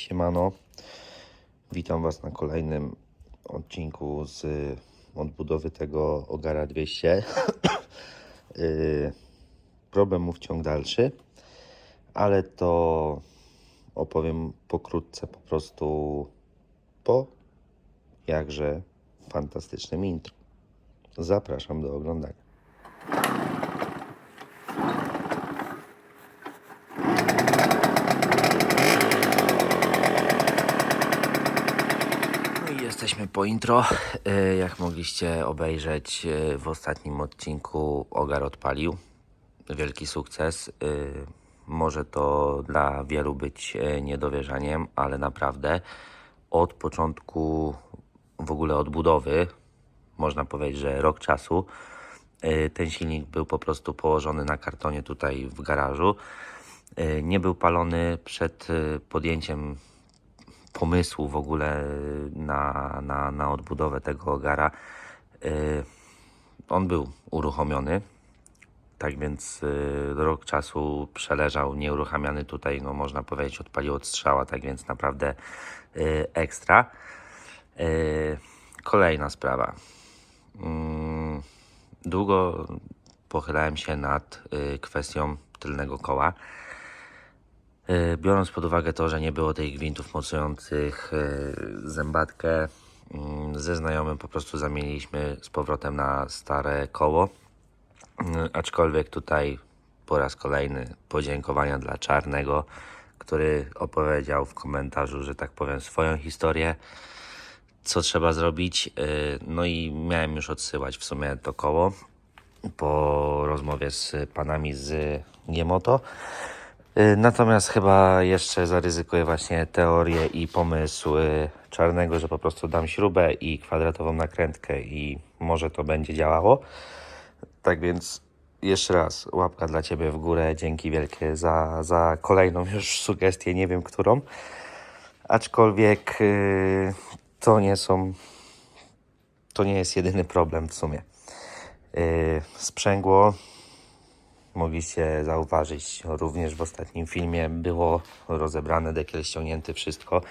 Siemano, witam Was na kolejnym odcinku z odbudowy tego Ogara 200. Yy, Problem mów ciąg dalszy, ale to opowiem pokrótce po prostu po jakże fantastycznym intro. Zapraszam do oglądania. No i jesteśmy po intro. E, Jak mogliście obejrzeć e, w ostatnim odcinku, Ogar odpalił. Wielki sukces. E, Może to dla wielu być niedowierzaniem, ale naprawdę od początku w ogóle odbudowy, można powiedzieć, że rok czasu, ten silnik był po prostu położony na kartonie tutaj w garażu. Nie był palony przed podjęciem pomysłu w ogóle na, na, na odbudowę tego ogara. Y, On był uruchomiony, tak więc y, rok czasu przeleżał nieuruchamiany tutaj, no można powiedzieć, odpalił od strzała, tak więc naprawdę y, ekstra. Kolejna sprawa. Mm, Długo pochylałem się nad kwestią tylnego koła. E, Biorąc pod uwagę to, że nie było tych gwintów mocujących e, zębatkę, mm, ze znajomym po prostu zamieniliśmy z powrotem na stare koło. Mm, Aczkolwiek tutaj po raz kolejny podziękowania dla Czarnego, który opowiedział w komentarzu, że tak powiem, swoją historię, co trzeba zrobić. E, No i miałem już odsyłać w sumie to koło po rozmowie z panami z Giemoto. Y, Natomiast chyba jeszcze zaryzykuję właśnie teorię i pomysł y, czarnego, że po prostu dam śrubę i kwadratową nakrętkę i może to będzie działało. Tak więc jeszcze raz łapka dla Ciebie w górę. Dzięki wielkie za, za kolejną już sugestię, nie wiem którą. Aczkolwiek y, to nie są, to nie jest jedyny problem w sumie. Y, Sprzęgło mogliście zauważyć również w ostatnim filmie było rozebrane, dekiel ściągnięty, wszystko.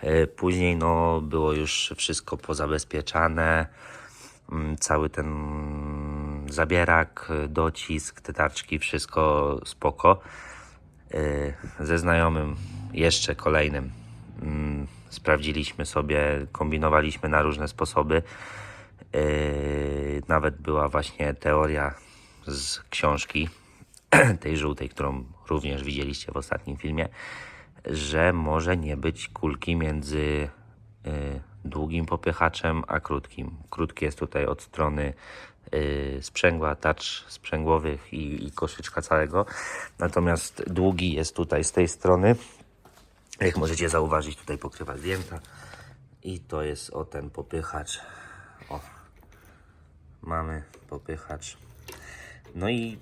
E, Później no, było już wszystko pozabezpieczane, Mm, cały ten zabierak, e, docisk, te tarczki, wszystko spoko. E, Ze znajomym, jeszcze kolejnym, mm, sprawdziliśmy sobie, kombinowaliśmy na różne sposoby. Yy, nawet była właśnie teoria z książki, tej żółtej, którą również widzieliście w ostatnim filmie, że może nie być kulki między yy, długim popychaczem a krótkim. Krótki jest tutaj od strony yy, sprzęgła, tacz sprzęgłowych i, i koszyczka całego, natomiast długi jest tutaj z tej strony. Jak możecie zauważyć, tutaj pokrywa zdjęta i to jest o ten popychacz. O, mamy popychacz. No i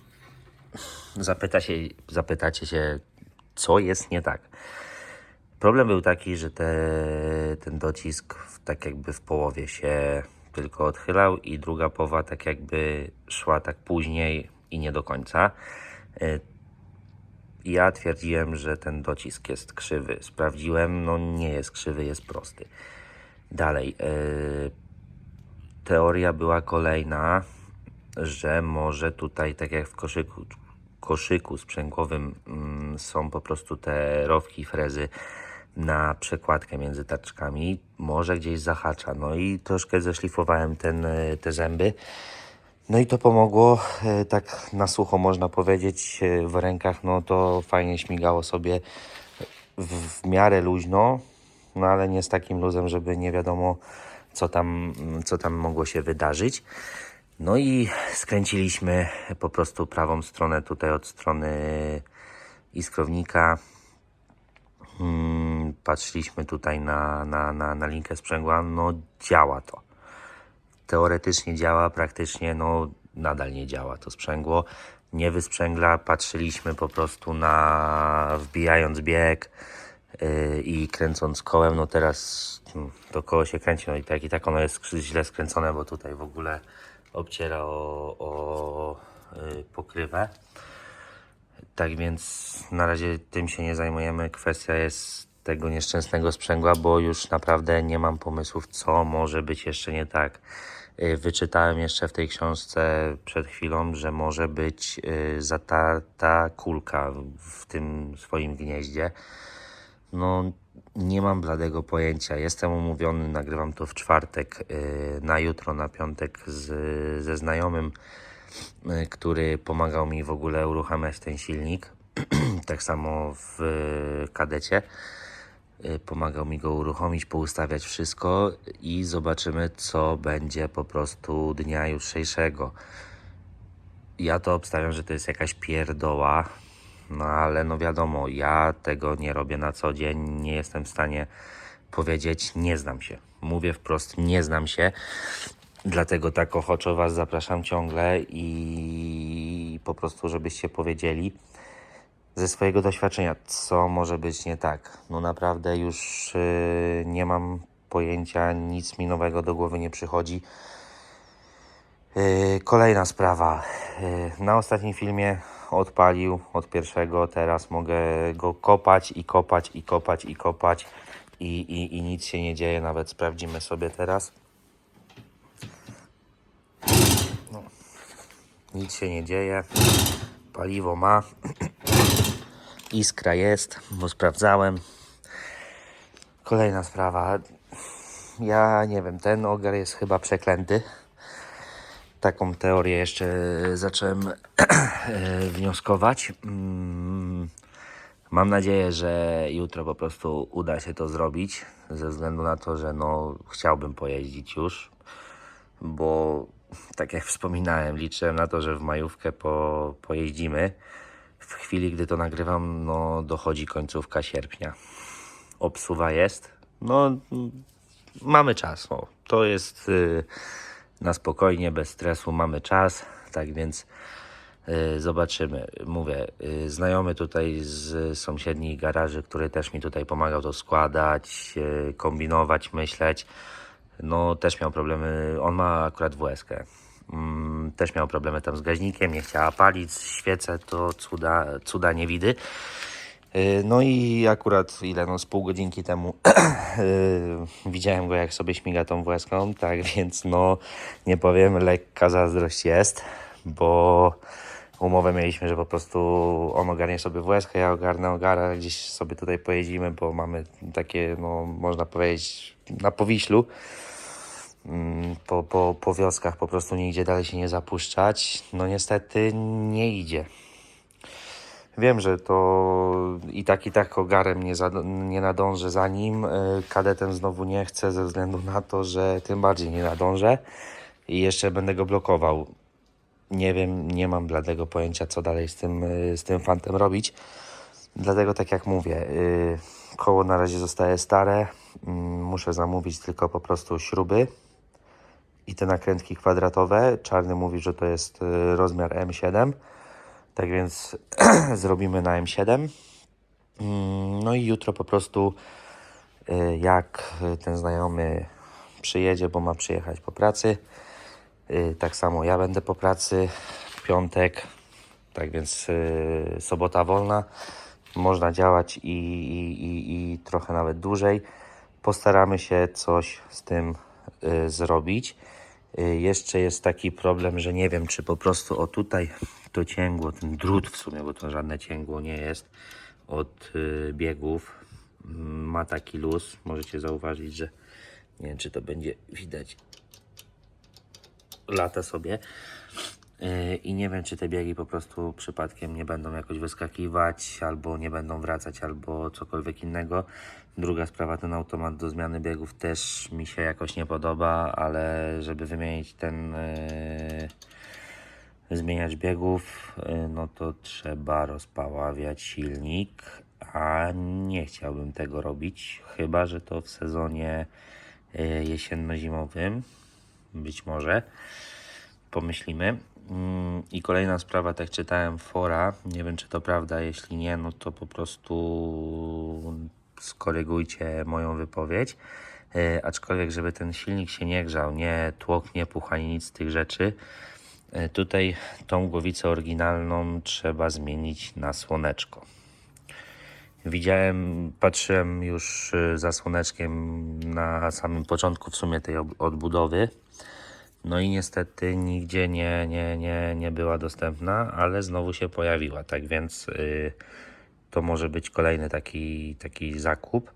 zapyta się, zapytacie się, co jest nie tak. Problem był taki, że te, ten docisk tak jakby w połowie się tylko odchylał i druga połowa tak jakby szła tak później i nie do końca. Y, Ja twierdziłem, że ten docisk jest krzywy. Sprawdziłem, no nie jest krzywy, jest prosty. Dalej, y, teoria była kolejna, że może tutaj, tak jak w koszyku, koszyku sprzęgłowym mm, są po prostu te rowki frezy na przekładkę między taczkami, może gdzieś zahacza. No i troszkę zeszlifowałem ten, e, te zęby. No i to pomogło, e, tak na sucho można powiedzieć, e, w rękach, no to fajnie śmigało sobie w, w miarę luźno, no ale nie z takim luzem, żeby nie wiadomo, co tam, co tam mogło się wydarzyć. No i skręciliśmy po prostu prawą stronę tutaj od strony iskrownika. Mm, Patrzyliśmy tutaj na, na, na, na linkę sprzęgła, no działa to. Teoretycznie działa, praktycznie no nadal nie działa to sprzęgło. Nie wysprzęgla, patrzyliśmy po prostu na wbijając bieg yy, i kręcąc kołem, no teraz mm, to koło się kręci, no i tak i tak ono jest źle skręcone, bo tutaj w ogóle obciera o, o yy, pokrywę. Tak więc na razie tym się nie zajmujemy. Kwestia jest tego nieszczęsnego sprzęgła, bo już naprawdę nie mam pomysłów, co może być jeszcze nie tak. Y, Wyczytałem jeszcze w tej książce przed chwilą, że może być y, zatarta kulka w tym swoim gnieździe. No, nie mam bladego pojęcia. Jestem umówiony, nagrywam to w czwartek, y, na jutro, na piątek z, ze znajomym, y, który pomagał mi w ogóle uruchamiać ten silnik. tak samo w y, kadecie. Pomagał mi go uruchomić, poustawiać wszystko i zobaczymy, co będzie po prostu dnia jutrzejszego. Ja to obstawiam, że to jest jakaś pierdoła, no ale no wiadomo, ja tego nie robię na co dzień, nie jestem w stanie powiedzieć, nie znam się. Mówię wprost, nie znam się, dlatego tak ochoczo Was zapraszam ciągle i po prostu, żebyście powiedzieli ze swojego doświadczenia, co może być nie tak. No naprawdę już yy, nie mam pojęcia, nic mi nowego do głowy nie przychodzi. Yy, kolejna sprawa. Yy, na ostatnim filmie odpalił od pierwszego, teraz mogę go kopać i kopać i kopać i kopać i, i, i nic się nie dzieje, nawet sprawdzimy sobie teraz. No. Nic się nie dzieje, paliwo ma, iskra jest, bo sprawdzałem. Kolejna sprawa. Ja nie wiem, ten ogar jest chyba przeklęty taką teorię jeszcze zacząłem e, wnioskować. Mm, Mam nadzieję, że jutro po prostu uda się to zrobić, ze względu na to, że no, chciałbym pojeździć już, bo tak jak wspominałem, liczyłem na to, że w majówkę po, pojeździmy. W chwili, gdy to nagrywam, no, dochodzi końcówka sierpnia. Obsuwa jest. No, mm, mamy czas. O, to jest y, na spokojnie, bez stresu, mamy czas, tak więc y, zobaczymy. Mówię, y, znajomy tutaj z sąsiednich garaży, który też mi tutaj pomagał to składać, y, kombinować, myśleć, no też miał problemy, on ma akurat WSK. Mm, też miał problemy tam z gaźnikiem, nie chciała palić, świece to cuda, cuda nie widy. Y, No i akurat ile, no z pół godzinki temu y, widziałem go jak sobie śmiga tą łezką, tak więc no nie powiem, lekka zazdrość jest, bo umowę mieliśmy, że po prostu on ogarnie sobie łezkę, ja ogarnę ogara, gdzieś sobie tutaj pojedziemy, bo mamy takie, no można powiedzieć, na Powiślu, mm, po, po, po wioskach po prostu nigdzie dalej się nie zapuszczać, no niestety nie idzie. Wiem, że to i tak, i tak ogarem nie, za, nie nadążę za nim. y, Kadetem znowu nie chcę ze względu na to, że tym bardziej nie nadążę i jeszcze będę go blokował. Nie wiem, nie mam bladego pojęcia, co dalej z tym, y, z tym fantem robić. Dlatego, tak jak mówię, y, koło na razie zostaje stare. Mm, Muszę zamówić tylko po prostu śruby i te nakrętki kwadratowe. Czarny mówi, że to jest rozmiar M7. Tak więc zrobimy na M7. Mm, No i jutro po prostu, y, jak ten znajomy przyjedzie, bo ma przyjechać po pracy, y, tak samo ja będę po pracy piątek, tak więc y, sobota wolna. Można działać i, i, i, i trochę nawet dłużej. Postaramy się coś z tym zrobić. Y, Jeszcze jest taki problem, że nie wiem, czy po prostu o tutaj to cięgło, ten drut w sumie, bo to żadne cięgło nie jest od y, biegów, mm, ma taki luz. Możecie zauważyć, że nie wiem, czy to będzie widać. Lata sobie. Y, I nie wiem, czy te biegi po prostu przypadkiem nie będą jakoś wyskakiwać, albo nie będą wracać, albo cokolwiek innego. Druga sprawa, ten automat do zmiany biegów też mi się jakoś nie podoba, ale żeby wymienić ten, y, zmieniać biegów, y, no to trzeba rozpaławiać silnik, a nie chciałbym tego robić, chyba że to w sezonie y, jesienno-zimowym, być może pomyślimy. Mm, I kolejna sprawa, tak czytałem fora, nie wiem czy to prawda, jeśli nie, no to po prostu skorygujcie moją wypowiedź. E, aczkolwiek, żeby ten silnik się nie grzał, nie tłok, nie puch, ani nic z tych rzeczy, e, tutaj tą głowicę oryginalną trzeba zmienić na słoneczko. Widziałem, patrzyłem już y, za słoneczkiem na samym początku w sumie tej odbudowy. No i niestety nigdzie nie, nie, nie, nie była dostępna, ale znowu się pojawiła. Tak więc y, to może być kolejny taki, taki zakup.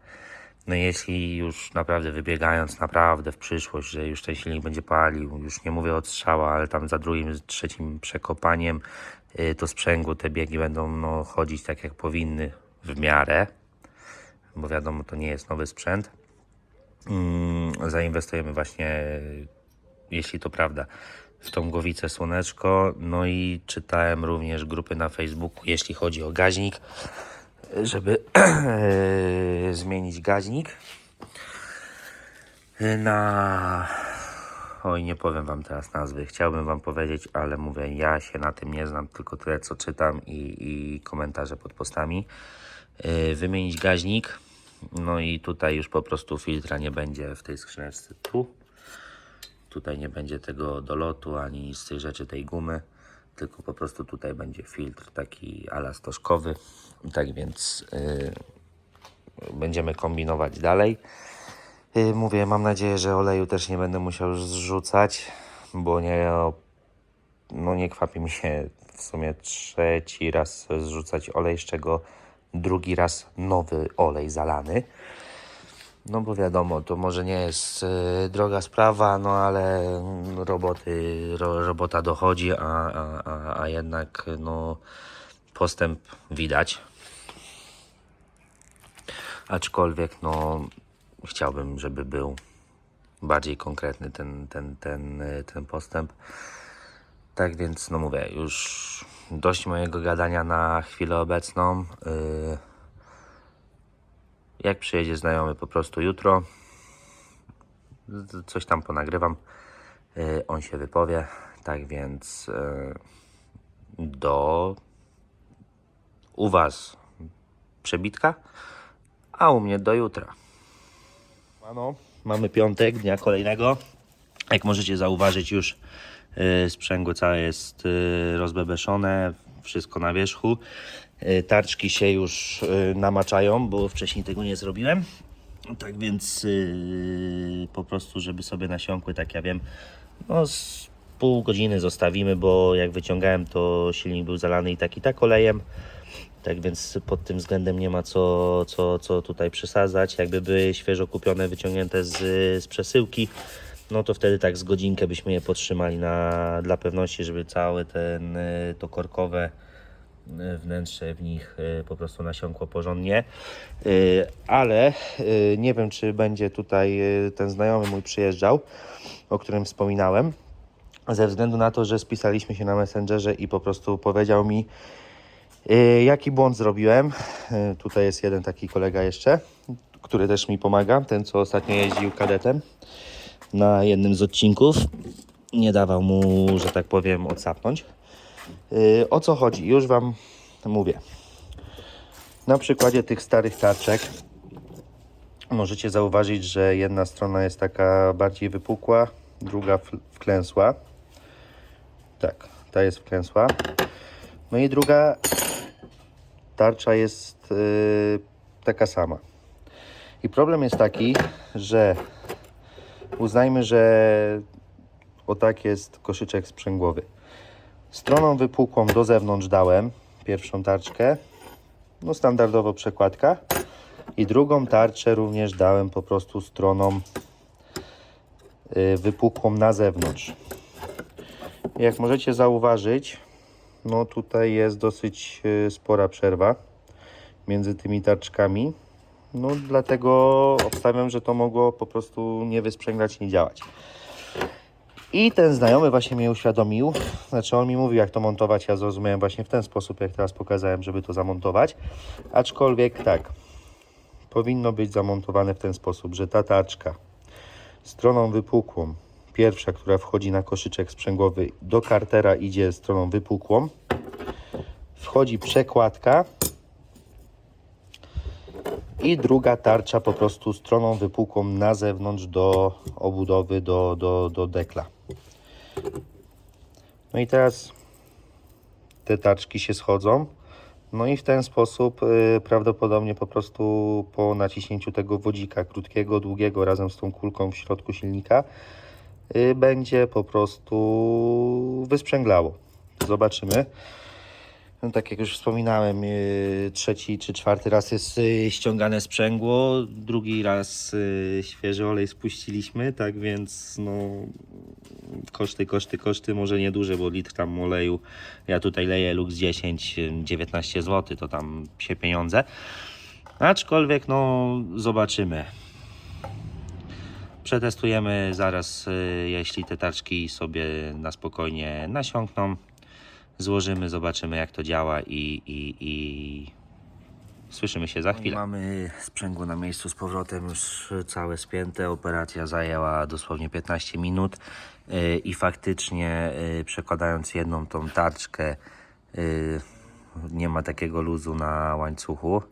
No jeśli już naprawdę wybiegając naprawdę w przyszłość, że już ten silnik będzie palił, już nie mówię od strzała, ale tam za drugim, trzecim przekopaniem y, to sprzęgło te biegi będą no, chodzić tak jak powinny w miarę, bo wiadomo to nie jest nowy sprzęt. Mm, zainwestujemy właśnie, jeśli to prawda, w tą głowicę słoneczko. No i czytałem również grupy na Facebooku, jeśli chodzi o gaźnik, żeby zmienić gaźnik na. Oj, nie powiem Wam teraz nazwy. Chciałbym Wam powiedzieć, ale mówię, ja się na tym nie znam, tylko tyle co czytam i, i komentarze pod postami. Yy, wymienić gaźnik. No i tutaj już po prostu filtra nie będzie w tej skrzyneczce tu. Tutaj nie będzie tego dolotu ani z tych rzeczy tej gumy, tylko po prostu tutaj będzie filtr taki ala stożkowy. Tak więc yy, będziemy kombinować dalej. Yy, Mówię, mam nadzieję, że oleju też nie będę musiał zrzucać, bo nie, no nie kwapi mi się w sumie trzeci raz zrzucać olej, z czego drugi raz nowy olej zalany. No bo wiadomo, to może nie jest y, droga sprawa, no ale mm, roboty, ro, robota dochodzi, a, a, a, a jednak no postęp widać. Aczkolwiek no chciałbym, żeby był bardziej konkretny ten, ten, ten, y, ten postęp. Tak więc, no mówię, już dość mojego gadania na chwilę obecną. Yy, jak przyjedzie znajomy po prostu jutro, coś tam ponagrywam, yy, on się wypowie. Tak więc yy, do u Was przebitka, a u mnie do jutra. Ano, mamy piątek, dnia kolejnego. Jak możecie zauważyć, już yy, sprzęgło całe jest rozbebeszone, wszystko na wierzchu. Yy, tarczki się już yy, namaczają, bo wcześniej tego nie zrobiłem. Tak więc yy, po prostu, żeby sobie nasiąkły, tak ja wiem, no z pół godziny zostawimy, bo jak wyciągałem, to silnik był zalany i tak i tak olejem. Tak więc pod tym względem nie ma co, co, co tutaj przesadzać. Jakby były świeżo kupione, wyciągnięte z, z przesyłki, no to wtedy tak z godzinkę byśmy je podtrzymali na, dla pewności, żeby całe ten, to korkowe wnętrze w nich y, po prostu nasiąkło porządnie. Y, Ale nie wiem, czy będzie tutaj ten znajomy mój przyjeżdżał, o którym wspominałem ze względu na to, że spisaliśmy się na Messengerze i po prostu powiedział mi, jaki błąd zrobiłem. Tutaj jest jeden taki kolega jeszcze, który też mi pomaga, ten co ostatnio jeździł kadetem na jednym z odcinków. Nie dawał mu, że tak powiem, odsapnąć. Yy, o co chodzi? Już Wam mówię. Na przykładzie tych starych tarczek możecie zauważyć, że jedna strona jest taka bardziej wypukła, druga wklęsła. Tak, ta jest wklęsła. No i druga tarcza jest yy, taka sama. I problem jest taki, że uznajmy, że o tak jest koszyczek sprzęgłowy. Stroną wypukłą do zewnątrz dałem pierwszą tarczkę, no standardowo przekładka. I drugą tarczę również dałem po prostu stroną yy, wypukłą na zewnątrz. Jak możecie zauważyć, no tutaj jest dosyć y, spora przerwa między tymi tarczkami. No dlatego obstawiam, że to mogło po prostu nie wysprzęglać, nie działać. I ten znajomy właśnie mnie uświadomił, znaczy on mi mówił jak to montować, ja zrozumiałem właśnie w ten sposób, jak teraz pokazałem, żeby to zamontować. Aczkolwiek tak, powinno być zamontowane w ten sposób, że ta tarczka stroną wypukłą, pierwsza, która wchodzi na koszyczek sprzęgłowy, do kartera idzie stroną wypukłą. Wchodzi przekładka i druga tarcza po prostu stroną wypukłą na zewnątrz do obudowy, do, do, do dekla. No i teraz te tarczki się schodzą. No i w ten sposób y, prawdopodobnie po prostu po naciśnięciu tego wodzika krótkiego, długiego razem z tą kulką w środku silnika y, będzie po prostu wysprzęglało. Zobaczymy. No, tak jak już wspominałem, y, trzeci czy czwarty raz jest y, ściągane sprzęgło, drugi raz y, świeży olej spuściliśmy, tak więc no, koszty, koszty, koszty, może nieduże, bo litr tam oleju, ja tutaj leję Lux 10, y, 19 zł, to tam się pieniądze. Aczkolwiek no zobaczymy. Przetestujemy zaraz, jeśli te tarczki sobie na spokojnie nasiąkną. Złożymy, zobaczymy jak to działa i, i, i słyszymy się za chwilę. Mamy sprzęgło na miejscu z powrotem, już całe spięte. Operacja zajęła dosłownie 15 minut y, i faktycznie y, przekładając jedną tą tarczkę y, nie ma takiego luzu na łańcuchu.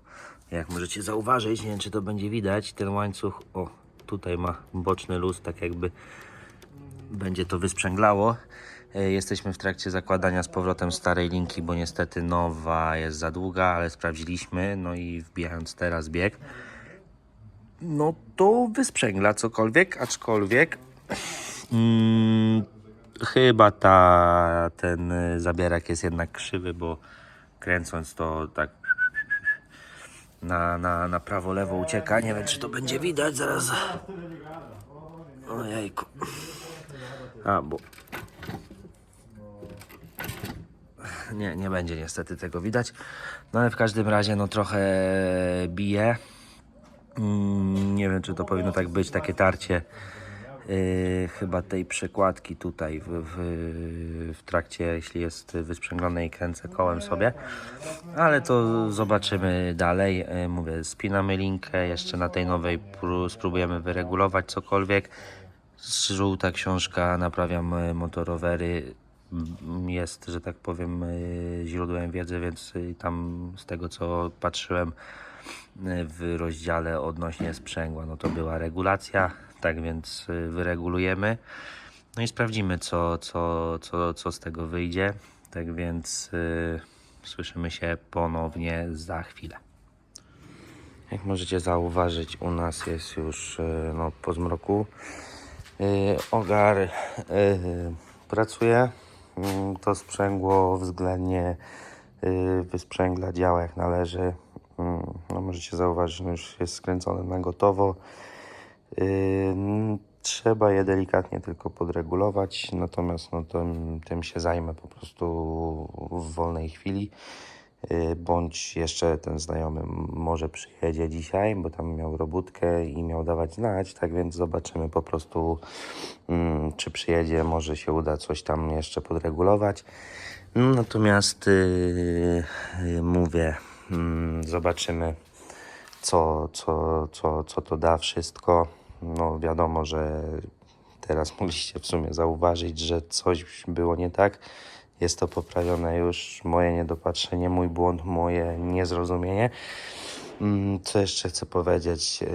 Jak możecie zauważyć, nie wiem czy to będzie widać, ten łańcuch, o tutaj ma boczny luz, tak jakby będzie to wysprzęglało. E, Jesteśmy w trakcie zakładania z powrotem starej linki, bo niestety nowa jest za długa, ale sprawdziliśmy. No i wbijając teraz bieg, no to wysprzęgla cokolwiek, aczkolwiek mm, chyba ta, ten zabierak jest jednak krzywy, bo kręcąc to tak na, na, na prawo, lewo ucieka. Nie wiem, czy to będzie widać zaraz. Ojejku. A, bo nie, nie będzie niestety tego widać. No ale w każdym razie no trochę bije. Mm, nie wiem czy to powinno tak być, takie tarcie yy, chyba tej przekładki tutaj w, w, w trakcie, jeśli jest wysprzęglone i kręcę kołem sobie. Ale to zobaczymy dalej. Yy, mówię, spinamy linkę, jeszcze na tej nowej pró- spróbujemy wyregulować cokolwiek. Żółta książka, naprawiam e, motorowery. Jest, że tak powiem, e, źródłem wiedzy, więc tam z tego co patrzyłem e, w rozdziale odnośnie sprzęgła, no to była regulacja, tak więc e, wyregulujemy. No i sprawdzimy, co, co, co, co z tego wyjdzie. Tak więc e, słyszymy się ponownie za chwilę. Jak możecie zauważyć, u nas jest już e, no, po zmroku. Yy, Ogar yy, pracuje. Yy, To sprzęgło względnie yy, wysprzęgla, działa jak należy. Yy, No, możecie zauważyć, że już jest skręcone na gotowo. Yy, Trzeba je delikatnie tylko podregulować, natomiast no, tym, tym się zajmę po prostu w wolnej chwili. Yy, Bądź jeszcze ten znajomy może przyjedzie dzisiaj, bo tam miał robótkę i miał dawać znać, tak więc zobaczymy po prostu, mm, czy przyjedzie, może się uda coś tam jeszcze podregulować. Natomiast yy, yy, mówię, mm, zobaczymy, co, co, co, co to da wszystko. No wiadomo, że teraz mogliście w sumie zauważyć, że coś było nie tak. Jest to poprawione już, moje niedopatrzenie, mój błąd, moje niezrozumienie. Mm, Co jeszcze chcę powiedzieć? Yy,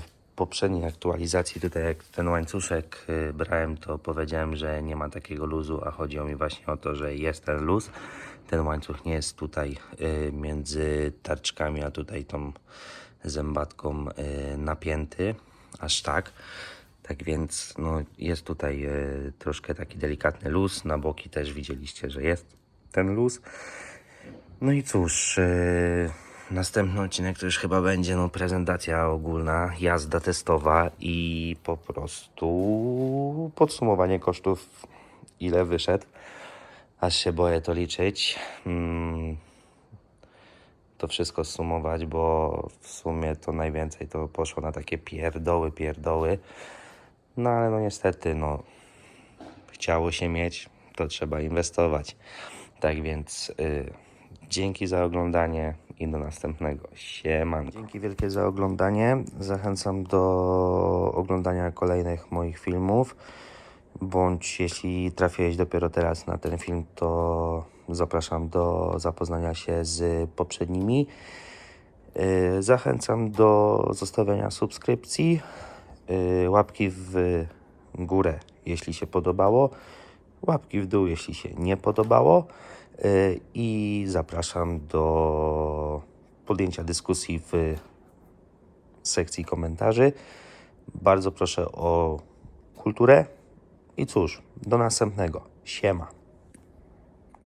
W poprzedniej aktualizacji, tutaj jak ten łańcuszek yy, brałem, to powiedziałem, że nie ma takiego luzu, a chodziło mi właśnie o to, że jest ten luz. Ten łańcuch nie jest tutaj yy, między tarczkami, a tutaj tą zębatką napięty, aż tak. Tak więc no, jest tutaj e, troszkę taki delikatny luz. Na boki też widzieliście, że jest ten luz. No i cóż, e, następny odcinek to już chyba będzie no, prezentacja ogólna, jazda testowa i po prostu podsumowanie kosztów, ile wyszedł. Aż się boję to liczyć. Mm, to wszystko sumować, bo w sumie to najwięcej to poszło na takie pierdoły, pierdoły. No ale no niestety, no chciało się mieć, to trzeba inwestować. Tak więc y, dzięki za oglądanie i do następnego. Siemanko. Dzięki wielkie za oglądanie. Zachęcam do oglądania kolejnych moich filmów. Bądź jeśli trafiłeś dopiero teraz na ten film, to zapraszam do zapoznania się z poprzednimi. Yy, Zachęcam do zostawienia subskrypcji, yy, łapki w górę, jeśli się podobało. łapki w dół, jeśli się nie podobało. Y, I zapraszam do podjęcia dyskusji w sekcji komentarzy. Bardzo proszę o kulturę. I cóż, do następnego. Siema.